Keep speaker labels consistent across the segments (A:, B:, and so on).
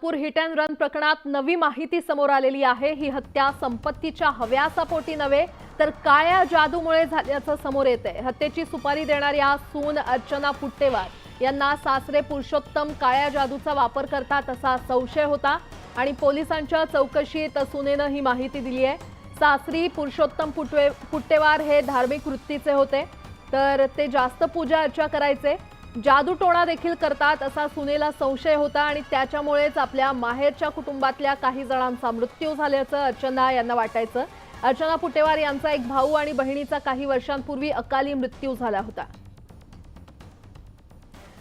A: Nagpur hit and run प्रकरणात नवी माहिती समोर आलेली आहे. ही हत्या संपत्तीच्या हव्यासापोटी नव्हे तर काळ्या जादूमुळे झाल्याचं समोर येते हत्येची सुपारी देणाऱ्या सून अर्चना पुट्टेवार यांना सासरे पुरुषोत्तम काळ्या जादूचा वापर करतात असा संशय होता आणि पोलिसांच्या चौकशीत सुनेनं ही माहिती दिली आहे. सासरी पुरुषोत्तम पुटवे पुट्टेवार हे धार्मिक वृत्तीचे होते तर ते जास्त पूजा अर्चा करायचे. जादूटोणा देखील करतात असा सुनेला संशय होता आणि त्याच्यामुळेच आपल्या माहेरच्या कुटुंबातल्या काही जणांचा मृत्यू झाल्याचं अर्चना यांना वाटायचं. अर्चना पुटेवार यांचा एक भाऊ आणि बहिणीचा काही वर्षांपूर्वी अकाली मृत्यू झाला होता.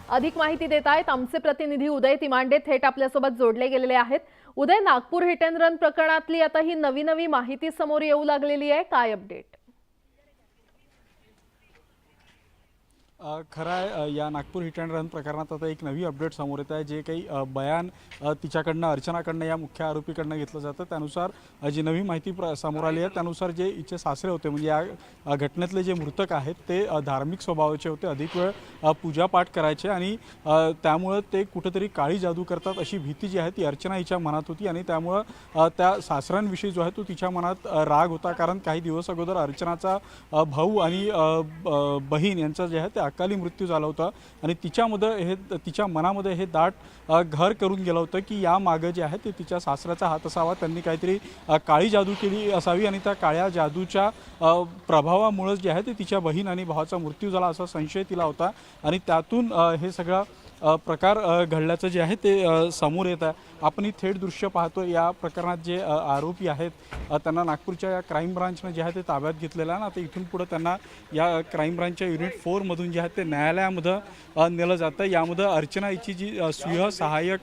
A: अधिक माहिती देत आहेत आमचे प्रतिनिधी उदय तिमांडे थेट आपल्यासोबत जोडले गेलेले आहेत. Uday Nagpur hit and run प्रकरणातली आता ही नवी नवी माहिती समोर येऊ लागलेली आहे. काय अपडेट?
B: खरं आहे या नागपूर हिट अँड रन प्रकरणात आता एक नवी अपडेट समोर येत आहे जे काही बयान तिच्याकडनं अर्चनाकडनं या मुख्य आरोपीकडनं घेतलं जातं. त्यानुसार जी नवी माहिती प्र समोर आली आहे त्यानुसार जे इचे सासरे होते म्हणजे या घटनेतले जे मृतक आहेत ते धार्मिक स्वभावाचे होते अधिक वेळ पूजापाठ करायचे आणि त्यामुळं ते कुठंतरी काळी जादू करतात अशी भीती जी आहे ती अर्चना हिच्या मनात होती आणि त्यामुळं त्या सासऱ्यांविषयी जो आहे तो तिच्या मनात राग होता. कारण काही दिवस अगोदर अर्चनाचा भाऊ आणि ब- बहीण यांचा जे आहे ते अकाली मृत्यू झाला होता. आणि तिच्यामध्ये हे तिच्या मनामध्ये हे दाट घर करून गेलं होतं की या मागं जे आहे ते तिच्या सासऱ्याचा हात असावा. त्यांनी काहीतरी काळी जादू केली असावी आणि त्या काळ्या जादूच्या प्रभावामुळं जे आहे ते तिच्या बहीण आणि भावाचा मृत्यू झाला असा संशय तिला होता. आणि त्यातून हे सगळं प्रकार घडल्याचं जे आहे ते समोर येत आहे. आपण ही थेट दृश्य पाहतो या प्रकरणात जे आरोपी आहेत त्यांना नागपूरच्या या क्राईम ब्रांचनं जे आहे ते ताब्यात घेतलेलं आहे. ना आता इथून पुढं त्यांना या क्राईम ब्रांचच्या युनिट फोरमधून जे आहे ते न्यायालयामध्ये नेलं जातं. यामध्ये अर्चना हिची जी सुह सहाय्यक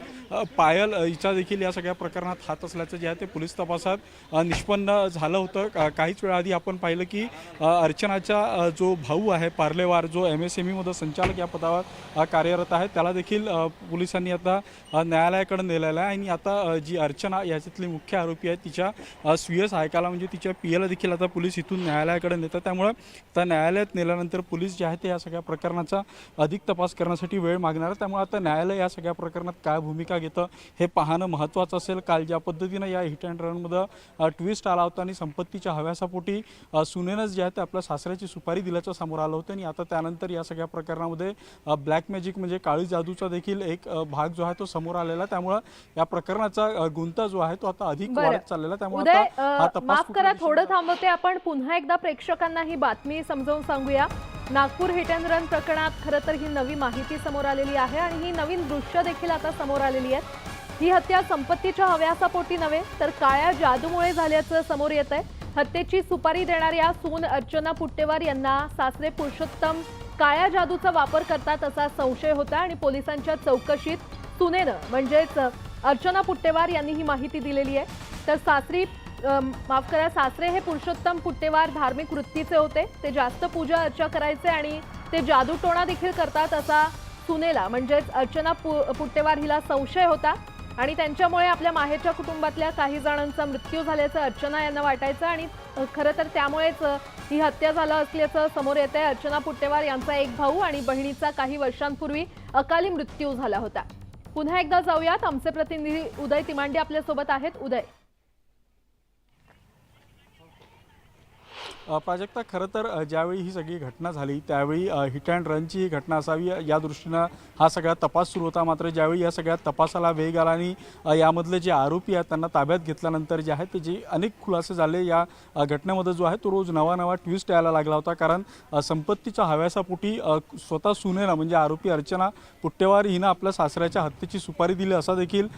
B: पायल हिचा देखील या सगळ्या प्रकरणात हात असल्याचं जे आहे ते पोलीस तपासात निष्पन्न झालं होतं. का- काहीच वेळा आधी आपण पाहिलं की अर्चनाचा जो भाऊ आहे पार्लेवार जो एम एस एम ईमध्ये संचालक या पदावर कार्यरत आहे त्याला देखील पोलिसांनी आता न्यायालयाकडं न्यायालयाकडे आहे आणि आता जी अर्चना याच्यातली मुख्य आरोपी आहे तिच्या अ, स्वीय सहायकाला म्हणजे तिच्या पियाला देखील आता पोलीस इथून न्यायालयाकडे नेतात. त्यामुळं त्या न्यायालयात नेल्यानंतर पोलीस जे आहे ते या सगळ्या प्रकरणाचा अधिक तपास करण्यासाठी वेळ मागणार आहे त्यामुळे आता न्यायालय या सगळ्या प्रकरणात काय भूमिका घेतं हे पाहणं महत्त्वाचं असेल. काल ज्या पद्धतीनं या हिट अँड रनमध्ये ट्विस्ट आला होता आणि संपत्तीच्या हव्यासापोटी सुनेनंच जे आहे ते आपल्या सासऱ्याची सुपारी दिल्याचं समोर आलं होतं आणि आता त्यानंतर या सगळ्या प्रकरणामध्ये ब्लॅक मॅजिक म्हणजे काळी जादूचा देखील एक भाग जो आहे तो समोर आलेला. त्यामुळं या प्रकरणाचा गुंता जो आहे तो आता अधिक. वाढत चाललेला. त्यामुळे
A: माफ करा थोडं? थांबवते आपण पुन्हा एकदा प्रेक्षकांना ही बातमी समजावून सांगूया नागपूर हिट अँड रन प्रकरणात खरं तर ही नवी माहिती समोर आलेली आहे आणि ही नवीन दृश्य देखील आता समोर आलेली आहेत ही हत्या संपत्तीच्या हव्यासापोटी नव्हे तर काळ्या जादूमुळे झाल्याचं समोर येत आहे हत्येची सुपारी देणाऱ्या सून अर्चना पुट्टेवार यांना सासरे पुरुषोत्तम काळ्या जादूचा वापर करतात असा संशय होता आणि पोलिसांच्या चौकशीत सुनेनं म्हणजेच अर्चना पुट्टेवार यांनी ही माहिती दिलेली आहे. तर सासरी माफ करा सासरे हे पुरुषोत्तम पुट्टेवार धार्मिक वृत्तीचे होते. ते जास्त पूजा अर्चा करायचे आणि ते जादूटोणा देखील करतात असा सुनेला म्हणजेच अर्चना पु पुट्टेवार हिला संशय होता. आणि त्यांच्यामुळे आपल्या माहेरच्या कुटुंबातल्या काही जणांचा मृत्यू झाल्याचं अर्चना यांना वाटायचं आणि खरं तर त्यामुळेच ही हत्या झालं असल्याचं समोर येत आहे अर्चना पुट्टेवार यांचा एक भाऊ आणि बहिणीचा काही वर्षांपूर्वी अकाली मृत्यू झाला होता. पुन्हा एकदा जाऊयात. आमचे प्रतिनिधी उदय तिमांडे आपल्यासोबत आहेत. उदय.
B: प्राजक्ता खरं तर ज्यावेळी ही सगळी घटना झाली त्यावेळी हिट अँड रनची ही घटना असावी या- दृष्टीनं हा सगळा तपास सुरू होता. मात्र ज्यावेळी या सगळ्या तपासाला वेग आला आणि यामधले जे आरोपी आहेत त्यांना ताब्यात घेतल्यानंतर जे आहेत ते जे अनेक खुलासे झाले या घटनेमध्ये जो आहे तो रोज नवा नवा ट्विस्ट यायला लागला होता. कारण संपत्तीच्या हव्यासापोटी स्वतः सुनेनं म्हणजे आरोपी अर्चना पुट्टेवार हिनं आपल्या सासऱ्याच्या हत्येची सुपारी दिली असा देखील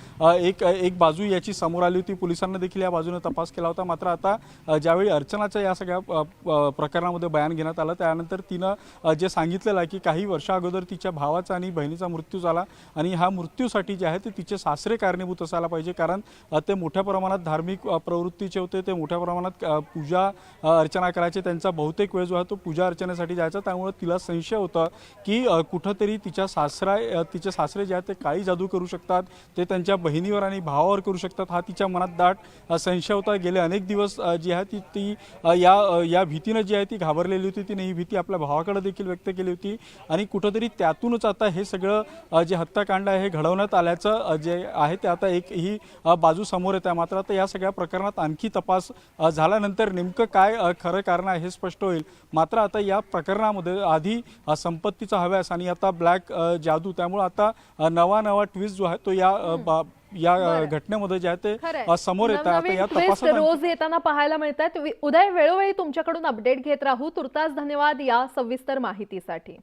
B: एक एक बाजू याची समोर आली होती. पोलिसांना देखील या बाजूने तपास केला होता. मात्र आता ज्यावेळी अर्चनाच्या या सगळ्या प्रकरणामध्ये बयान घेण्यात आलं. त्यानंतर तिनं जे सांगितलेलं आहे की काही वर्षा अगोदर तिच्या भावाचा आणि बहिणीचा मृत्यू झाला आणि हा मृत्यूसाठी जे आहे ते तिचे सासरे कारणीभूत असायला पाहिजे. कारण ते मोठ्या प्रमाणात धार्मिक प्रवृत्तीचे होते. ते मोठ्या प्रमाणात पूजा अर्चना करायचे. त्यांचा बहुतेक वेळ जो आहे तो पूजा अर्चनेसाठी जायचा. त्यामुळे तिला संशय होता की कुठंतरी तिच्या सासरा तिचे सासरे जे आहेत ते काळी जादू करू शकतात. ते त्यांच्या बहिणीवर आणि भावावर करू शकतात. हा तिच्या मनात दाट संशय होता. गेले अनेक दिवस जी आहे ती ती या या भीतीनं जी आहे ती घाबरलेली होती तिने ही भीती आपल्या भावाकडे देखील व्यक्त केली होती. आणि कुठंतरी त्यातूनच आता हे सगळं जे हत्याकांड आहे हे घडवण्यात आल्याचं जे आहे ते आता एक ही बाजू समोर येत आहे. मात्र आता या सगळ्या प्रकरणात आणखी तपास झाल्यानंतर नेमकं काय खरं कारण आहे हे स्पष्ट होईल. मात्र आता या प्रकरणामध्ये आधी संपत्तीचा हव्यास आणि आता ब्लॅक जादू. त्यामुळे आता नवा नवा ट्विस्ट जो आहे तो या या. घटनेमध्ये जे आहे ते समोर येत आहे. आता या तपासात
A: रोज येताना पाहायला मिळत आहेत उदय वेळोवेळी तुमच्याकडून अपडेट घेत राहू. तुर्तास धन्यवाद या सविस्तर माहितीसाठी.